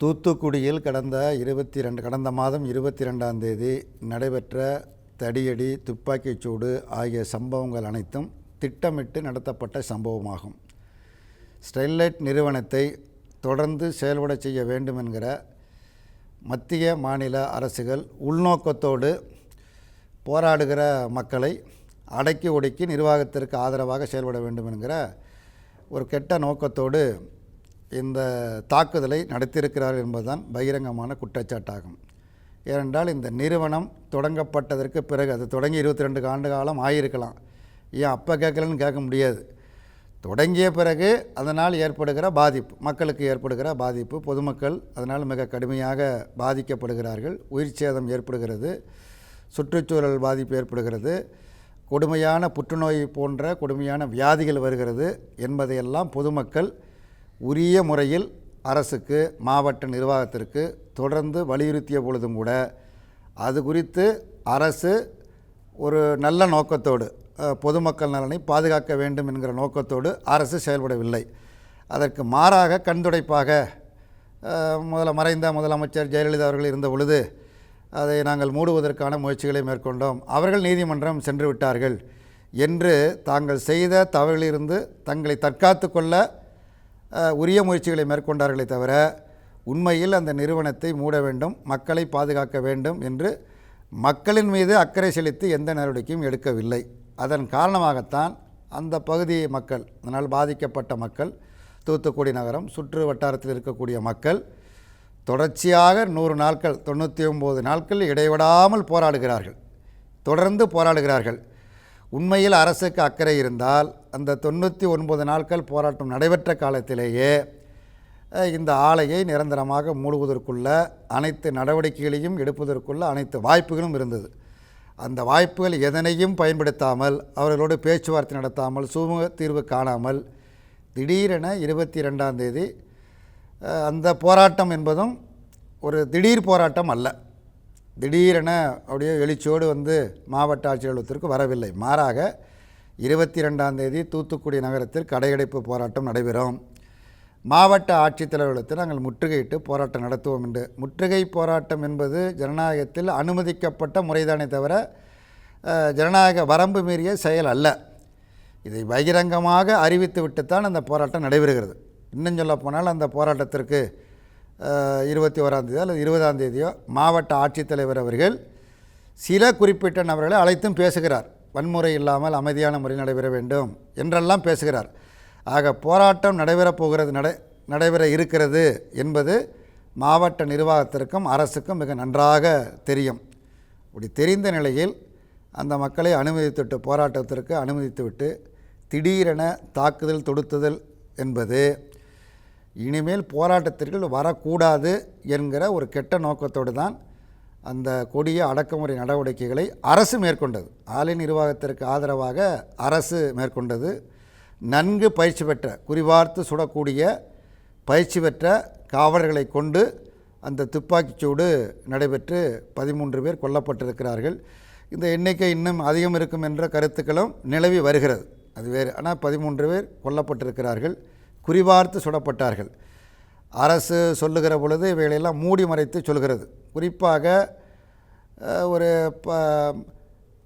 தூத்துக்குடியில் கடந்த இருபத்தி ரெண்டு கடந்த மாதம் இருபத்தி ரெண்டாம் தேதி நடைபெற்ற தடியடி துப்பாக்கிச் சூடு ஆகிய சம்பவங்கள் அனைத்தும் திட்டமிட்டு நடத்தப்பட்ட சம்பவமாகும். ஸ்டெர்லைட் நிறுவனத்தை தொடர்ந்து செயல்பட செய்ய வேண்டும் என்கிற மத்திய மாநில அரசுகள் உள்நோக்கத்தோடு போராடுகிற மக்களை அடக்கி ஒடுக்கி நிர்வாகத்திற்கு ஆதரவாக செயல்பட வேண்டும் என்கிற ஒரு கெட்ட நோக்கத்தோடு இந்த தாக்குதலை நடத்தியிருக்கிறார்கள் என்பதுதான் பகிரங்கமான குற்றச்சாட்டாகும். ஏனென்றால் இந்த நிறுவனம் தொடங்கப்பட்டதற்கு பிறகு அது தொடங்கி இருபத்தி ரெண்டு ஆண்டு காலம் ஆகியிருக்கலாம் ஏன் அப்போ கேட்கலன்னு கேட்க முடியாது. தொடங்கிய பிறகு அதனால் ஏற்படுகிற பாதிப்பு மக்களுக்கு ஏற்படுகிற பாதிப்பு பொதுமக்கள் அதனால் மிக கடுமையாக பாதிக்கப்படுகிறார்கள். உயிர் சேதம் ஏற்படுகிறது சுற்றுச்சூழல் பாதிப்பு ஏற்படுகிறது கொடுமையான புற்றுநோய் போன்ற கொடுமையான வியாதிகள் வருகிறது என்பதையெல்லாம் பொதுமக்கள் உரிய முறையில் அரசுக்கு மாவட்ட நிர்வாகத்திற்கு தொடர்ந்து வலியுறுத்திய பொழுதும் கூட அது குறித்து அரசு ஒரு நல்ல நோக்கத்தோடு பொதுமக்கள் நலனை பாதுகாக்க வேண்டும் என்கிற நோக்கத்தோடு அரசு செயல்படவில்லை. அதற்கு மாறாக கண்துடைப்பாக முதல மறைந்த முதலமைச்சர் ஜெயலலிதா அவர்கள் இருந்த பொழுது அதை நாங்கள் மூடுவதற்கான முயற்சிகளை மேற்கொண்டோம். அவர்கள் நீதிமன்றம் சென்று விட்டார்கள் என்று தாங்கள் செய்த தவறிலிருந்து தங்களை தற்காத்து கொள்ள உரிய முயற்சிகளை மேற்கொண்டார்களே தவிர உண்மையில் அந்த நிறுவனத்தை மூட வேண்டும் மக்களை பாதுகாக்க வேண்டும் என்று மக்களின் மீது அக்கறை செலுத்தி எந்த நடவடிக்கையும் எடுக்கவில்லை. அதன் காரணமாகத்தான் அந்த பகுதி மக்கள் அதனால் பாதிக்கப்பட்ட மக்கள் தூத்துக்குடி நகரம் சுற்று வட்டாரத்தில் இருக்கக்கூடிய மக்கள் தொடர்ச்சியாக நூறு நாட்கள் தொண்ணூற்றி ஒம்பது நாட்கள் இடைவிடாமல் போராடுகிறார்கள். தொடர்ந்து போராடுகிறார்கள். உண்மையில் அரசுக்கு அக்கறை இருந்தால் அந்த தொண்ணூற்றி ஒன்பது நாட்கள் போராட்டம் நடைபெற்ற காலத்திலேயே இந்த ஆலையை நிரந்தரமாக மூடுவதற்குள்ள அனைத்து நடவடிக்கைகளையும் எடுப்பதற்குள்ள அனைத்து வாய்ப்புகளும் இருந்தது. அந்த வாய்ப்புகள் எதனையும் பயன்படுத்தாமல் அவர்களோடு பேச்சுவார்த்தை நடத்தாமல் சுமூக தீர்வு காணாமல் திடீரென இருபத்தி ரெண்டாம் தேதி அந்த போராட்டம் என்பதும் ஒரு திடீர் போராட்டம் அல்ல. திடீரென அப்படியே எழுச்சியோடு வந்து மாவட்ட ஆட்சியர் அலுவலகத்திற்கு வரவில்லை. மாறாக இருபத்தி ரெண்டாம் தேதி தூத்துக்குடி நகரத்தில் கடையடைப்பு போராட்டம் நடைபெறும். மாவட்ட ஆட்சித்தலைவர்களுக்கு நாங்கள் முற்றுகையிட்டு போராட்டம் நடத்துவோம் என்று. முற்றுகை போராட்டம் என்பது ஜனநாயகத்தில் அனுமதிக்கப்பட்ட முறைதானே தவிர ஜனநாயக வரம்பு மீறிய செயல் அல்ல. இதை பகிரங்கமாக அறிவித்து விட்டுத்தான் அந்த போராட்டம் நடைபெறுகிறது. இன்னும் சொல்ல போனால் அந்த போராட்டத்திற்கு இருபத்தி ஓராம் தேதியோ அல்லது இருபதாம் தேதியோ மாவட்ட ஆட்சித்தலைவர் அவர்கள் சில குறிப்பிட்ட நபர்களை அழைத்தும் பேசுகிறார். வன்முறை இல்லாமல் அமைதியான முறை நடைபெற வேண்டும் என்றெல்லாம் பேசுகிறார். ஆக போராட்டம் நடைபெறப் போகிறது நடை நடைபெற இருக்கிறது என்பது மாவட்ட நிர்வாகத்திற்கும் அரசுக்கும் மிக நன்றாக தெரியும். அப்படி தெரிந்த நிலையில் அந்த மக்களை அனுமதித்துவிட்டு போராட்டத்திற்கு அனுமதித்துவிட்டு திடீரென தாக்குதல் தொடுத்துதல் என்பது இனிமேல் போராட்டத்திற்கு வரக்கூடாது என்கிற ஒரு கெட்ட நோக்கத்தோடு தான் அந்த கொடிய அடக்குமுறை நடவடிக்கைகளை அரசு மேற்கொண்டது. ஆலை நிர்வாகத்திற்கு ஆதரவாக அரசு மேற்கொண்டது. நன்கு பயிற்சி பெற்ற குறிபார்த்து சுடக்கூடிய பயிற்சி பெற்ற காவலர்களை கொண்டு அந்த துப்பாக்கிச் சூடு நடைபெற்று பதிமூன்று பேர் கொல்லப்பட்டிருக்கிறார்கள். இந்த எண்ணிக்கை இன்னும் அதிகம் இருக்கும் என்ற கருத்துக்களும் நிலவி வருகிறது. அது வேறு ஆனால் பதிமூன்று பேர் கொல்லப்பட்டிருக்கிறார்கள். குறிபார்த்து சுடப்பட்டார்கள். அரசு சொல்லுகிற பொழுது இவைகளெல்லாம் மூடி மறைத்து சொல்கிறது. குறிப்பாக ஒரு ப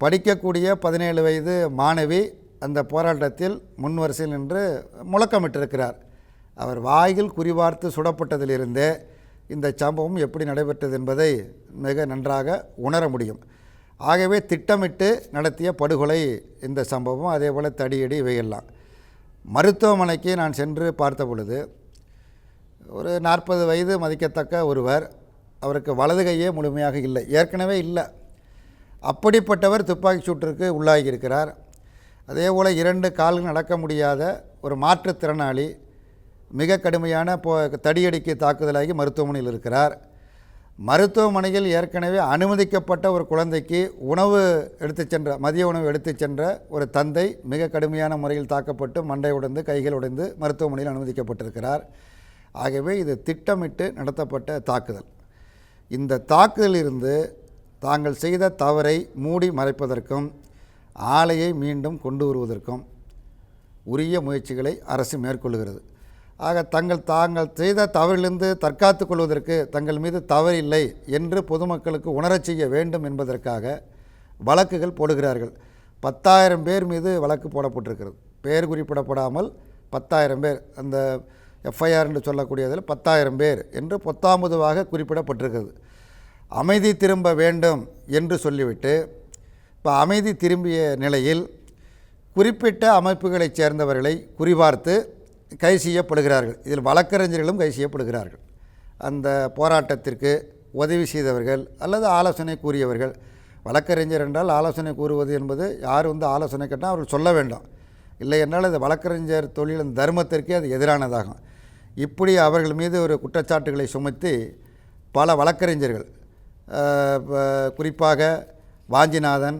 படிக்கக்கூடிய பதினேழு வயது மாணவி அந்த போராட்டத்தில் முன்வரிசையில் நின்று முழக்கமிட்டிருக்கிறார். அவர் வாயில் குறிபார்த்து சுடப்பட்டதிலிருந்தே இந்த சம்பவம் எப்படி நடைபெற்றது என்பதை மிக நன்றாக உணர முடியும். ஆகவே திட்டமிட்டு நடத்திய படுகொலை இந்த சம்பவம் அதே போல் தடியடி இவையெல்லாம். மருத்துவமனைக்கு நான் சென்று பார்த்த பொழுது ஒரு நாற்பது வயது மதிக்கத்தக்க ஒருவர் அவருக்கு வலது கையே முழுமையாக இல்லை. ஏற்கனவே இல்லை. அப்படிப்பட்டவர் துப்பாக்கி சூட்டிற்கு உள்ளாகி இருக்கிறார் அதே போல் இரண்டு கால்கள் நடக்க முடியாத ஒரு மாற்றுத்திறனாளி மிக கடுமையான போ தடியடிக்கு தாக்குதலாகி மருத்துவமனையில் இருக்கிறார். மருத்துவமனையில் ஏற்கனவே அனுமதிக்கப்பட்ட ஒரு குழந்தைக்கு உணவு எடுத்து சென்ற மதிய உணவு எடுத்துச் சென்ற ஒரு தந்தை மிக கடுமையான முறையில் தாக்கப்பட்டு மண்டை உடைந்து கைகள் உடைந்து மருத்துவமனையில் அனுமதிக்கப்பட்டிருக்கிறார். ஆகவே இது திட்டமிட்டு நடத்தப்பட்ட தாக்குதல். இந்த தாக்குதலிலிருந்து தாங்கள் செய்த தவறை மூடி மறைப்பதற்கும் ஆலையை மீண்டும் கொண்டு வருவதற்கும் உரிய முயற்சிகளை அரசு மேற்கொள்கிறது. ஆக தங்கள் தாங்கள் செய்த தவறிலிருந்து தற்காத்து கொள்வதற்கு தங்கள் மீது தவறில்லை என்று பொதுமக்களுக்கு உணரச் செய்ய வேண்டும் என்பதற்காக வழக்குகள் போடுகிறார்கள். பத்தாயிரம் பேர் மீது வழக்கு போடப்பட்டிருக்கிறது. பேர் குறிப்பிடப்படாமல் பத்தாயிரம் பேர். அந்த எஃப்ஐஆர் என்று சொல்லக்கூடியதில் பத்தாயிரம் பேர் என்று பத்தாம்பதுவாக குறிப்பிடப்பட்டிருக்கிறது. அமைதி திரும்ப வேண்டும் என்று சொல்லிவிட்டு இப்போ அமைதி திரும்பிய நிலையில் குறிப்பிட்ட அமைப்புகளைச் சேர்ந்தவர்களை குறிபார்த்து கை செய்யப்படுகிறார்கள். இதில் வழக்கறிஞர்களும் கை செய்யப்படுகிறார்கள். அந்த போராட்டத்திற்கு உதவி செய்தவர்கள் அல்லது ஆலோசனை கூறியவர்கள். வழக்கறிஞர் என்றால் ஆலோசனை கூறுவது என்பது யார் வந்து ஆலோசனை கேட்டால் அவர்கள் சொல்ல வேண்டும். இல்லை என்றால் அது வழக்கறிஞர் தொழிலின் தர்மத்திற்கே அது எதிரானதாகும். இப்படி அவர்கள் மீது ஒரு குற்றச்சாட்டுகளை சுமத்தி பல வழக்கறிஞர்கள் குறிப்பாக வாஞ்சிநாதன்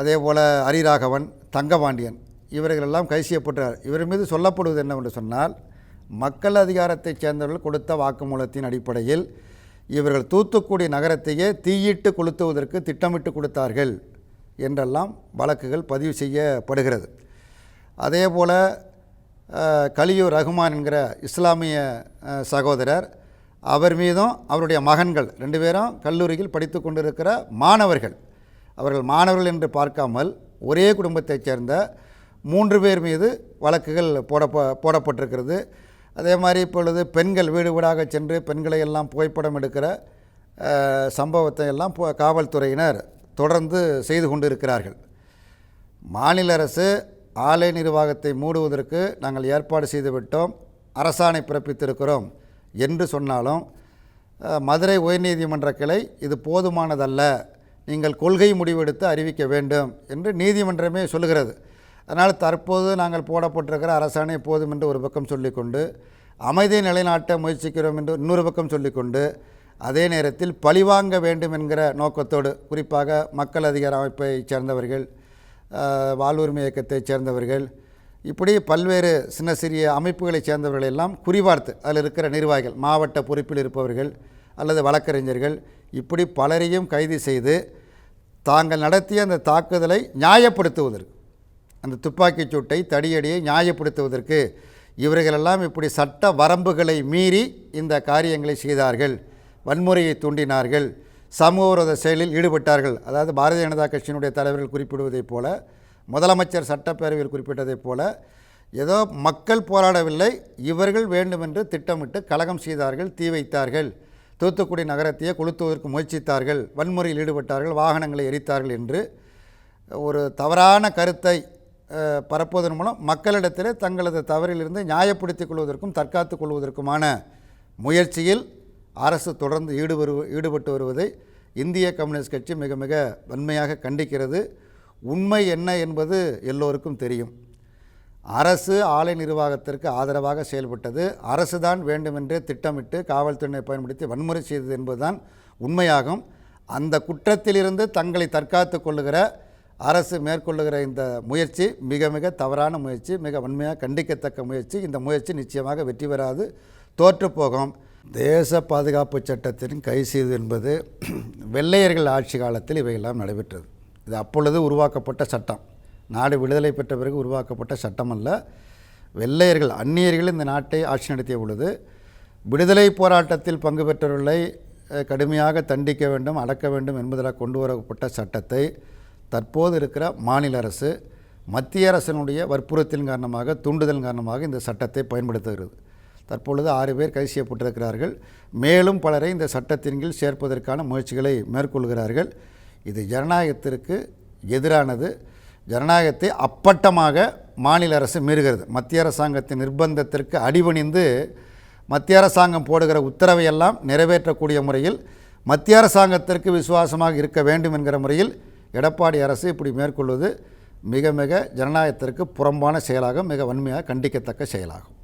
அதே போல் ஹரிராகவன் தங்கபாண்டியன் இவர்களெல்லாம் கை செய்யப்பட்டார் இவர் மீது சொல்லப்படுவது என்னவென்று சொன்னால் மக்கள் அதிகாரத்தைச் சேர்ந்தவர்கள் கொடுத்த வாக்குமூலத்தின் அடிப்படையில் இவர்கள் தூத்துக்குடி நகரத்தையே தீயிட்டு கொளுத்துவதற்கு திட்டமிட்டு கொடுத்தார்கள் என்றெல்லாம் வழக்குகள் பதிவு செய்யப்படுகிறது. அதே போல் கலியூர் ரகுமான் என்கிற இஸ்லாமிய சகோதரர் அவர் மீதும் அவருடைய மகன்கள் ரெண்டு பேரும் கல்லூரியில் படித்து கொண்டிருக்கிற மாணவர்கள். அவர்கள் மாணவர்கள் என்று பார்க்காமல் ஒரே குடும்பத்தைச் சேர்ந்த மூன்று பேர் மீது வழக்குகள் போடப்ப போடப்பட்டிருக்கிறது. அதே மாதிரி இப்பொழுது பெண்கள் வீடு வீடாக சென்று பெண்களை எல்லாம் புகைப்படம் எடுக்கிற சம்பவத்தை எல்லாம் காவல்துறையினர் தொடர்ந்து செய்து கொண்டிருக்கிறார்கள். மாநில அரசு ஆலை நிர்வாகத்தை மூடுவதற்கு நாங்கள் ஏற்பாடு செய்துவிட்டோம். அரசாணை பிறப்பித்திருக்கிறோம் என்று சொன்னாலும் மதுரை உயர்நீதிமன்ற கிளை இது போதுமானதல்ல. நீங்கள் கொள்கை முடிவெடுத்து அறிவிக்க வேண்டும் என்று நீதிமன்றமே சொல்லுகிறது. அதனால் தற்போது நாங்கள் போடப்பட்டிருக்கிற அரசாணை போதும் என்று ஒரு பக்கம் சொல்லிக்கொண்டு அமைதியை நிலைநாட்ட முயற்சிக்கிறோம் என்று இன்னொரு பக்கம் சொல்லிக்கொண்டு அதே நேரத்தில் பழிவாங்க வேண்டும் என்கிற நோக்கத்தோடு குறிப்பாக மக்கள் அதிகார அமைப்பைச் சேர்ந்தவர்கள் வாழ்வுரிமை இயக்கத்தைச் சேர்ந்தவர்கள் இப்படி பல்வேறு சின்ன சிறிய அமைப்புகளைச் சேர்ந்தவர்கள் எல்லாம் குறிபார்த்து அதில் இருக்கிற நிர்வாகிகள் மாவட்ட பொறுப்பில் இருப்பவர்கள் அல்லது வழக்கறிஞர்கள் இப்படி பலரையும் கைது செய்து தாங்கள் நடத்திய அந்த தாக்குதலை நியாயப்படுத்துவதற்கு அந்த துப்பாக்கிச் சூட்டை தடியடியை நியாயப்படுத்துவதற்கு இவர்களெல்லாம் இப்படி சட்ட வரம்புகளை மீறி இந்த காரியங்களை செய்தார்கள் வன்முறையை தூண்டினார்கள் சமூக விரோத செயலில் ஈடுபட்டார்கள். அதாவது பாரதிய ஜனதா கட்சியினுடைய தலைவர்கள் குறிப்பிடுவதைப் போல முதலமைச்சர் சட்டப்பேரவையில் குறிப்பிட்டதைப் போல ஏதோ மக்கள் போராடவில்லை இவர்கள் வேண்டுமென்று திட்டமிட்டு கலகம் செய்தார்கள் தீ வைத்தார்கள். தூத்துக்குடி நகரத்தையே கொளுத்துவதற்கு முயற்சித்தார்கள். வன்முறையில் ஈடுபட்டார்கள் வாகனங்களை எரித்தார்கள் என்று ஒரு தவறான கருத்தை பரப்புவதன் மூலம் மக்களிடத்தில் தங்களது தவறிலிருந்து நியாயப்படுத்திக் கொள்வதற்கும் தற்காத்துக் கொள்வதற்குமான முயற்சியில் அரசு தொடர்ந்து ஈடுபரு ஈடுபட்டு வருவதை இந்திய கம்யூனிஸ்ட் கட்சி மிக மிக வன்மையாக கண்டிக்கிறது. உண்மை என்ன என்பது எல்லோருக்கும் தெரியும். அரசு ஆலை நிர்வாகத்திற்கு ஆதரவாக செயல்பட்டது. அரசு தான் வேண்டுமென்றே திட்டமிட்டு காவல்துறையினை பயன்படுத்தி வன்முறை செய்தது என்பதுதான் உண்மையாகும். அந்த குற்றத்திலிருந்து தங்களை தற்காத்துக் கொள்ளுகிற அரசு மேற்கொள்ளுகிற இந்த முயற்சி மிக மிக தவறான முயற்சி மிக வன்மையாக கண்டிக்கத்தக்க முயற்சி. இந்த முயற்சி நிச்சயமாக வெற்றி பெறாது. தோற்றுப்போகும் தேச பாதுகாப்பு சட்டத்தின் கை செய்து என்பது வெள்ளையர்கள் ஆட்சி காலத்தில் இவையெல்லாம் நடைபெற்றது. இது அப்பொழுது உருவாக்கப்பட்ட சட்டம். நாடு விடுதலை பெற்ற பிறகு உருவாக்கப்பட்ட சட்டம் அல்ல வெள்ளையர்கள் அந்நியர்கள் இந்த நாட்டை ஆட்சி நடத்திய பொழுது விடுதலை போராட்டத்தில் பங்கு பெற்றவர்களை கடுமையாக தண்டிக்க வேண்டும் அடக்க வேண்டும் என்பதாக கொண்டு வரப்பட்ட சட்டத்தை தற்போது இருக்கிற மாநில அரசு மத்திய அரசினுடைய வற்புறுத்தின் காரணமாக தூண்டுதல் காரணமாக இந்த சட்டத்தை பயன்படுத்துகிறது. தற்பொழுது ஆறு பேர் கைது செய்யப்பட்டிருக்கிறார்கள். மேலும் பலரை இந்த சட்டத்தின் கீழ் சேர்ப்பதற்கான முயற்சிகளை மேற்கொள்கிறார்கள். இது ஜனநாயகத்திற்கு எதிரானது. ஜனநாயகத்தை அப்பட்டமாக மாநில அரசு மீறுகிறது. மத்திய அரசாங்கத்தின் நிர்பந்தத்திற்கு அடிபணிந்து மத்திய அரசாங்கம் போடுகிற உத்தரவையெல்லாம் நிறைவேற்றக்கூடிய முறையில் மத்திய அரசாங்கத்திற்கு விசுவாசமாக இருக்க வேண்டும் என்கிற முறையில் எடப்பாடி அரசு இப்படி மேற்கொள்வது மிக மிக ஜனநாயகத்திற்கு புறம்பான செயலாகும் மிக வன்மையாக கண்டிக்கத்தக்க செயலாகும்.